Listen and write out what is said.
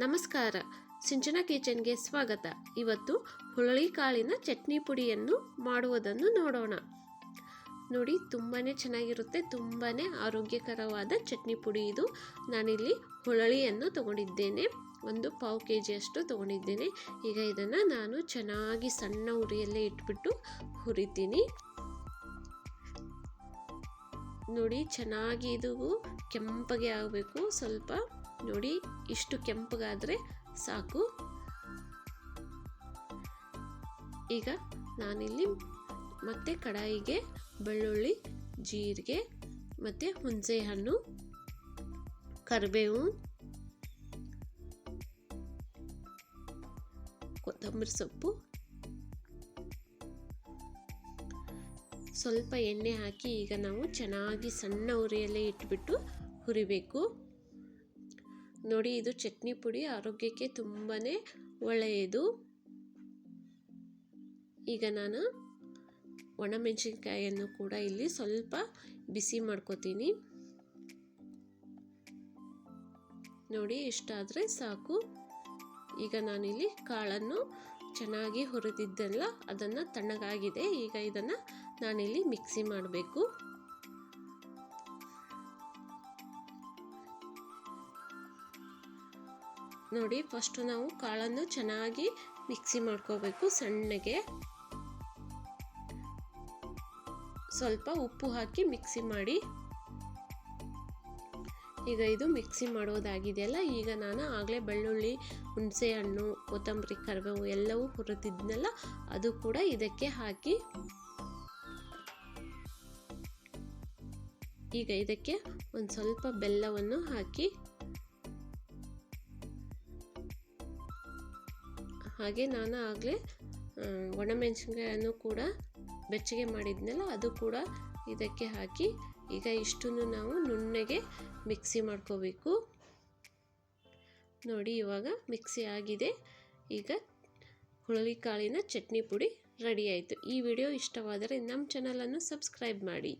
ನಮಸ್ಕಾರ. ಸಿಂಚನ ಕಿಚನ್ಗೆ ಸ್ವಾಗತ. ಇವತ್ತು ಹುರುಳಿಕಾಳಿನ ಚಟ್ನಿ ಪುಡಿಯನ್ನು ಮಾಡುವುದನ್ನು ನೋಡೋಣ. ನೋಡಿ ತುಂಬಾ ಚೆನ್ನಾಗಿರುತ್ತೆ ತುಂಬಾ ಆರೋಗ್ಯಕರವಾದ ಚಟ್ನಿ ಪುಡಿ ಇದು. ನಾನಿಲ್ಲಿ ಹುರುಳಿಯನ್ನು ತಗೊಂಡಿದ್ದೇನೆ. ಒಂದು ಪಾವು ಕೆ ಜಿಯಷ್ಟು ತಗೊಂಡಿದ್ದೇನೆ. ಈಗ ಇದನ್ನು ನಾನು ಚೆನ್ನಾಗಿ ಸಣ್ಣ ಉರಿಯಲ್ಲೇ ಇಟ್ಬಿಟ್ಟು ಹುರಿತೀನಿ. ನೋಡಿ, ಚೆನ್ನಾಗಿ ಇದು ಕೆಂಪಗೆ ಆಗಬೇಕು. ಸ್ವಲ್ಪ ನೋಡಿ, ಇಷ್ಟು ಕೆಂಪಗಾದರೆ ಸಾಕು. ಈಗ ನಾನಿಲ್ಲಿ ಮತ್ತೆ ಕಡಾಯಿಗೆ ಬೆಳ್ಳುಳ್ಳಿ, ಜೀರಿಗೆ, ಮತ್ತು ಹುಣಸೆ ಹಣ್ಣು ಕರಿಬೇವು, ಕೊತ್ತಂಬರಿ ಸೊಪ್ಪು ಸ್ವಲ್ಪ ಎಣ್ಣೆ ಹಾಕಿ ಈಗ ನಾವು ಚೆನ್ನಾಗಿ ಸಣ್ಣ ಉರಿಯಲ್ಲೇ ಇಟ್ಬಿಟ್ಟು ಹುರಿಬೇಕು. ನೋಡಿ, ಇದು ಚಟ್ನಿ ಪುಡಿ ಆರೋಗ್ಯಕ್ಕೆ ತುಂಬಾ ಒಳ್ಳೆಯದು. ಈಗ ನಾನು ಒಣಮೆಣಸಿನ್ಕಾಯಿಯನ್ನು ಕೂಡ ಇಲ್ಲಿ ಸ್ವಲ್ಪ ಬಿಸಿ ಮಾಡ್ಕೋತೀನಿ. ನೋಡಿ ಇಷ್ಟಾದರೆ ಸಾಕು. ಈಗ ನಾನಿಲ್ಲಿ ಕಾಳನ್ನು ಚೆನ್ನಾಗಿ ಹುರಿದಿದ್ದೆಲ್ಲ ಅದನ್ನು ತಣ್ಣಗಾಗಿದೆ. ಈಗ ಇದನ್ನು ನಾನಿಲ್ಲಿ ಮಿಕ್ಸಿ ಮಾಡಬೇಕು. ನೋಡಿ ಫಸ್ಟು ನಾವು ಕಾಳನ್ನು ಚೆನ್ನಾಗಿ ಮಿಕ್ಸಿ ಮಾಡ್ಕೋಬೇಕು ಸಣ್ಣಗೆ. ಸ್ವಲ್ಪ ಉಪ್ಪು ಹಾಕಿ ಮಿಕ್ಸಿ ಮಾಡಿ. ಈಗ ಇದು ಮಿಕ್ಸಿ ಮಾಡೋದಾಗಿದೆಯಲ್ಲ, ಈಗ ನಾನು ಆಗಲೇ ಬೆಳ್ಳುಳ್ಳಿ ಹುಣಸೆ ಹಣ್ಣು ಕೊತ್ತಂಬರಿ, ಕರಿಬೇವು ಎಲ್ಲವೂ ಹುರಿದಿದ್ನಲ್ಲ, ಅದು ಕೂಡ ಇದಕ್ಕೆ ಹಾಕಿ ಈಗ ಇದಕ್ಕೆ ಒಂದು ಸ್ವಲ್ಪ ಬೆಲ್ಲವನ್ನು ಹಾಕಿ ಹಾಗೆ ನಾನು ಆಗಲೇ ಒಣಮೆಣಸಿನ್ಕಾಯನ್ನು ಕೂಡ ಬೆಚ್ಚಗೆ ಮಾಡಿದ್ನಲ್ಲ, ಅದು ಕೂಡ ಇದಕ್ಕೆ ಹಾಕಿ ಈಗ ಇಷ್ಟನ್ನು ನಾವು ನುಣ್ಣಗೆ ಮಿಕ್ಸಿ ಮಾಡ್ಕೋಬೇಕು. ನೋಡಿ ಇವಾಗ ಮಿಕ್ಸಿ ಆಗಿದೆ. ಈಗ ಹುರುಳಿಕಾಳಿನ ಚಟ್ನಿ ಪುಡಿ ರೆಡಿ ಆಯಿತು. ಈ ವಿಡಿಯೋ ಇಷ್ಟವಾದರೆ ನಮ್ಮ ಚಾನಲನ್ನು ಸಬ್ಸ್ಕ್ರೈಬ್ ಮಾಡಿ.